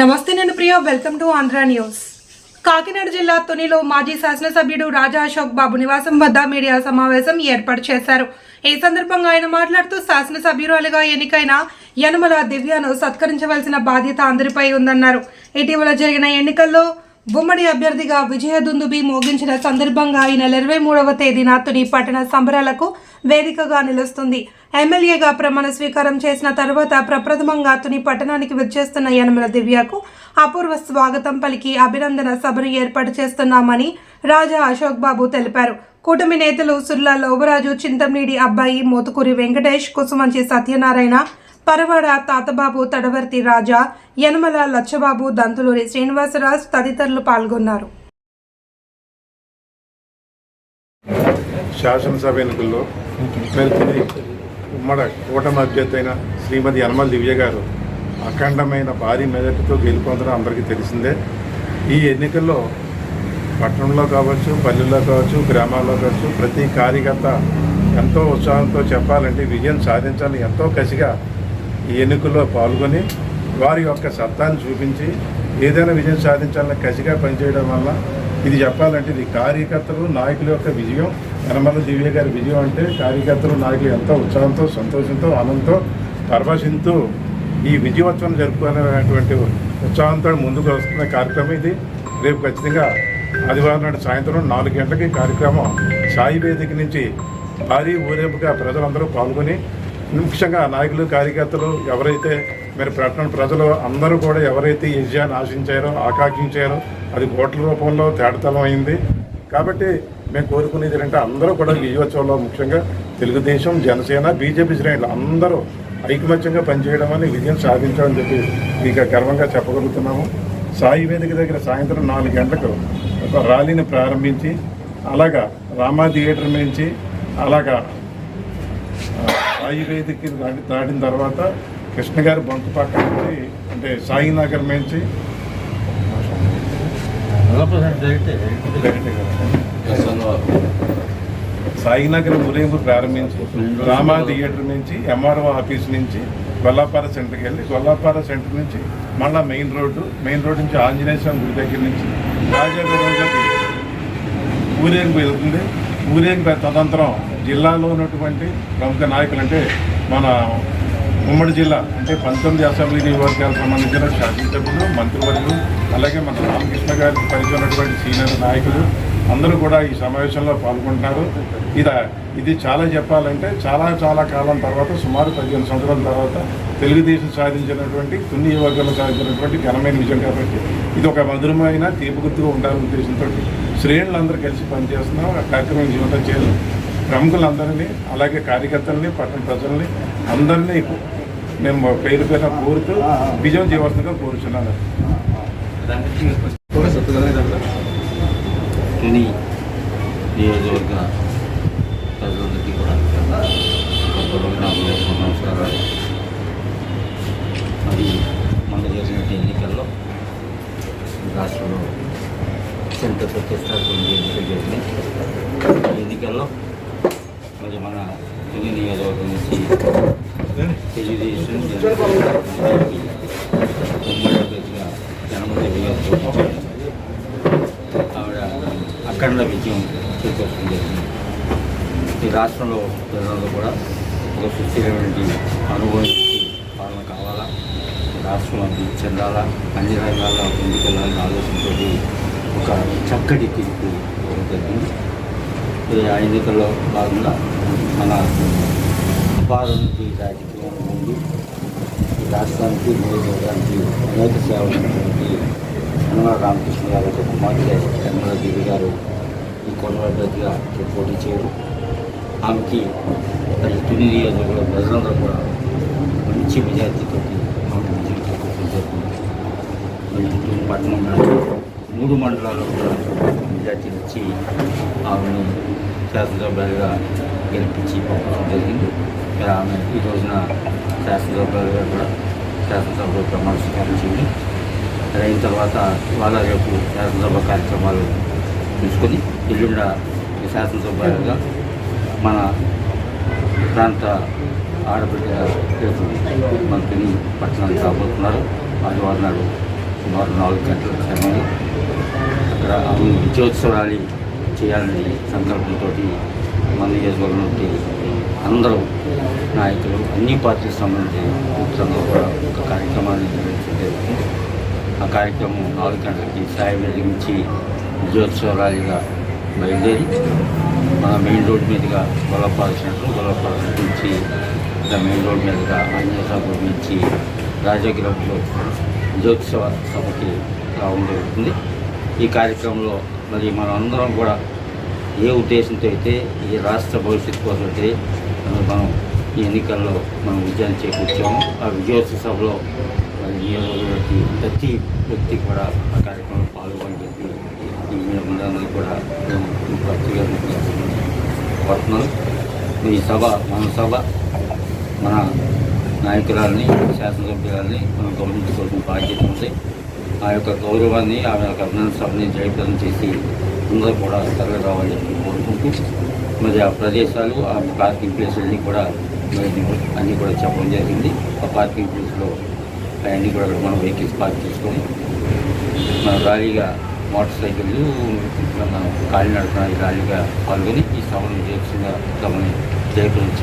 నమస్తే నేను Priya welcome to Andhra news Kakinada జిల్లా తునిలో మాజీ శాసనసభ్యుడు రాజా అశోక్ బాబు నివాసం వద్ద మీడియా సమావేశం ఏర్పాటు చేశారు. ఈ సందర్భంగా ఆయన మాట్లాడుతూ శాసనసభ్యురాలుగా ఎన్నికైన యనమల దివ్యను సత్కరించవలసిన బాధ్యత అందరిపై ఉందన్నారు. ఇటీవల జరిగిన ఎన్నికల్లో ఉమ్మడి అభ్యర్థిగా విజయ దుందుబి మోగించిన సందర్భంగా ఈ నెల ఇరవై మూడవ తేదీన తుని పట్టణ సంబరాలకు వేదికగా నిలుస్తుంది. ఎమ్మెల్యేగా ప్రమాణ స్వీకారం చేసిన తర్వాత ప్రప్రథమంగా అతని పట్టణానికి విచ్చేస్తున్న యనమల దివ్యకు అపూర్వ స్వాగతం పలికి అభినందన సభను ఏర్పాటు చేస్తున్నామని రాజా అశోక్ బాబు తెలిపారు. కూటమి నేతలు సుర్లా లోబరాజు చింతమనేడి అబ్బాయి మోతుకూరి వెంకటేష్ కుసుమంచి సత్యనారాయణ పరవాడ తాతబాబు తడవర్తి రాజా యనమల లచ్చబాబు దంతులూరి శ్రీనివాసరాజు తదితరులు పాల్గొన్నారు. శాసనసభ ఎన్నికల్లో మెరుతుని ఉమ్మడి కూటమి అభ్యర్థి అయిన శ్రీమతి యనమల దివ్య గారు అఖండమైన భారీ మెదటితో గెలుపొందడం అందరికీ తెలిసిందే. ఈ ఎన్నికల్లో పట్టణంలో కావచ్చు పల్లెల్లో కావచ్చు గ్రామాల్లో కావచ్చు ప్రతి కార్యకర్త ఎంతో ఉత్సాహంతో చెప్పాలంటే విజయం సాధించాలని ఎంతో కసిగా ఈ ఎన్నికల్లో పాల్గొని వారి యొక్క సత్తాన్ని చూపించి ఏదైనా విజయం సాధించాలని కసిగా పనిచేయడం వల్ల ఇది చెప్పాలంటే ఇది కార్యకర్తలు నాయకుల యొక్క విజయం. కనమల దివ్య గారి విజయం అంటే కార్యకర్తలు నాయకులు ఎంతో ఉత్సాహంతో సంతోషంతో ఆనందంతో పరవశింతూ ఈ విజయోత్సవం జరుపుకునేటువంటి ఉత్సాహంతో ముందుకు వస్తున్న కార్యక్రమం ఇది. రేపు ఖచ్చితంగా ఆదివారం నాడు సాయంత్రం నాలుగు గంటలకి కార్యక్రమం సాయి వేదిక నుంచి భారీ ఊరేపుగా ప్రజలందరూ పాల్గొని ముఖ్యంగా నాయకులు కార్యకర్తలు ఎవరైతే మరి పట్టణ ప్రజలు అందరూ కూడా ఎవరైతే ఈ విజయాన్ని ఆశించారో ఆకాంక్షించారో అది ఓట్ల రూపంలో తేడతలం అయింది. కాబట్టి మేము కోరుకునేది ఏంటంటే అందరూ కూడా విజయోత్సవంలో ముఖ్యంగా తెలుగుదేశం జనసేన బీజేపీ శ్రేణులు అందరూ ఐకమత్యంగా పనిచేయడం అని విజయం సాధించామని చెప్పి ఇక గర్వంగా చెప్పగలుగుతున్నాము. సాయి వేదిక దగ్గర సాయంత్రం నాలుగు గంటలకు ఒక ర్యాలీని ప్రారంభించి అలాగా రామా థియేటర్ నుంచి అలాగా సాయి వేదిక దాటి దాటిన తర్వాత కృష్ణ గారి పక్క నుంచి అంటే సాయినగర్ నుంచి సాయినగర్ ఊరేగింపు ప్రారంభించి రామా థియేటర్ నుంచి ఎంఆర్ఓ ఆఫీస్ నుంచి గొల్లాపార సెంటర్కి వెళ్ళి గొల్లాపార సెంటర్ నుంచి మళ్ళా మెయిన్ రోడ్డు మెయిన్ రోడ్ నుంచి ఆంజనేయ స్వామి గుడి దగ్గర నుంచి రాజాగూడెంలోకి ఊరేగింపు వెళ్తుంది. ఊరేగింపు తదంతరం జిల్లాలో ఉన్నటువంటి ప్రముఖ నాయకులు అంటే మన ఉమ్మడి జిల్లా అంటే పంతొమ్మిది అసెంబ్లీ నియోజకవర్గాలకు సంబంధించిన శాసనసభ్యులు మంత్రివర్యులు అలాగే మన రామకృష్ణ గారికి పరిచయం ఉన్నటువంటి సీనియర్ నాయకులు అందరూ కూడా ఈ సమావేశంలో పాల్గొంటున్నారు. ఇది ఇది చాలా చెప్పాలంటే చాలా చాలా కాలం తర్వాత సుమారు పదిహేను సంవత్సరాల తర్వాత తెలుగుదేశం సాధించినటువంటి కొన్ని వర్గాలు సాధించినటువంటి ఘనమైన విజయం కాబట్టి ఇది ఒక మధురమైన తీపి గుర్తుగా ఉండాలనే ఉద్దేశంతో శ్రేణులందరూ కలిసి పనిచేస్తున్నాం. ఆ కార్యక్రమం జీవితం చేయాలి. ప్రముఖులందరినీ అలాగే కార్యకర్తలని పట్టణ ప్రజల్ని అందరినీ మేము పేరు పేరు కోరుతూ విజయం చేయవలసిందిగా కోరుచున్నాను. నియోజకవర్గ ప్రజలందరికీ కూడా నమస్కారాలు. మరి మన జరిగినటువంటి ఎన్నికల్లో రాష్ట్రంలో అత్యంత ప్రతిష్టాత్మక ఎన్నికలు జరిగినాయి ఈ ఎన్నికల్లో మరి మన తుని నియోజకవర్గం నుంచి తెలుగుదేశం ఉమ్మడి అభ్యర్థిగా జనమదేవి గారు పోటీ ఆవిడ అఖండ విజయం చేకూర్చడం జరిగింది ఈ రాష్ట్రంలో ప్రజలందరూ కూడా ఒక సుస్థిరమైన అనుభవం పాలన కావాలా రాష్ట్రం అభివృద్ధి చెందాలా అన్ని రంగాల్లో ముందుకెళ్ళాలని ఆలోచనతో ఒక చక్కటి తీర్పు జరిగింది ఆ ఎన్నికల్లో భాగంగా మన అపారంతి రాజకీయం ఉంది ఈ రాష్ట్రానికి నియోజకవర్గానికి అనేక సేవలు ఉన్నటువంటి యనమల రామకృష్ణ గారు ఒక కుమార్తె యనమల దేవి గారు ఈ కొనవద్దగా పోటీ చేయరు ఆమెకి మరి తుని నియోజకవర్గంలో ప్రజలందరూ కూడా మంచి మెజార్టీతో ఆమె విజయం చేకూర్చడం మరి మూడు మండలాల్లో కూడా మెజార్టీలు ఇచ్చి ఆమెను శాసనసభ్యులుగా గెలిపించి పంపడం జరిగింది. మరి ఆమె ఈ రోజున శాసనసభ్యులుగా కూడా శాసనసభలో ప్రమాణ స్వీకరించింది అయిన తర్వాత ఇవాళ రేపు శాసనసభ కార్యక్రమాలు తీసుకొని ఎల్లుండ ఈ శాసనసభ్యులుగా మన ప్రాంత ఆడబిడ్డ రేపు మంత్రిని పట్టణానికి రాబోతున్నారు. ఆదివారం నాడు సుమారు నాలుగు గంటల సమయంలో అక్కడ అవును విజయోత్సవ ర్యాలీ చేయాలని సంకల్పంతో మన నియోజకవర్గం నుండి అందరూ నాయకులు అన్ని పార్టీలకు సంబంధించిన కూర్చొని కూడా ఒక కార్యక్రమాన్ని నిర్వహించడం జరిగింది ఆ కార్యక్రమం నాలుగు గంటలకి సాయం వెలిగించి విజయోత్సవ ర్యాలీగా బయలుదేరి మన మెయిన్ రోడ్ మీదుగా గొల్లపాల్సినట్లు గొల్లపాల్సి నుంచి మెయిన్ రోడ్ మీదుగా ఆంజనేయ సాగర్ నుంచి రాజగ్రహంలో విజయోత్సవ సభకి రావడం జరుగుతుంది. ఈ కార్యక్రమంలో మరి మనం అందరం కూడా ఏ ఉద్దేశంతో అయితే ఈ రాష్ట్ర భవిష్యత్తు కోసం అయితే మనం ఈ ఎన్నికల్లో మనం విజయాన్ని చేకూర్చాము. ఆ విజయోత్సవ సభలో నియోజకవర్గానికి ప్రతి వ్యక్తి కూడా ఆ కార్యక్రమంలో పాల్గొని చెప్పి ఈ మీరందరినీ కూడా మేము పత్రిక కోరుతున్నాం ఈ సభ మన సభ మన నాయకురాలని శాసనసభ్యులని మనం గౌరవించుకోవాల్సిన బాధ్యత ఉంది. ఆ యొక్క గౌరవాన్ని ఆ యొక్క అభినందన సభని జయప్రదం చేసి అందరూ కూడా తరలి రావాలని చెప్పి కోరుకుంటూ మరి ఆ ప్రదేశాలు ఆ పార్కింగ్ ప్లేసులన్నీ కూడా మరి అన్నీ కూడా చెప్పడం జరిగింది. ఆ పార్కింగ్ ప్లేస్లో అవన్నీ కూడా మనం వెహికల్స్ పార్క్ చేసుకొని మనం ర్యాలీగా మోటార్ సైకిళ్ళు మన కాలినడకన ర్యాలీగా పాల్గొని ఈ సభను జయప్రదంగా గమని జయప్రదం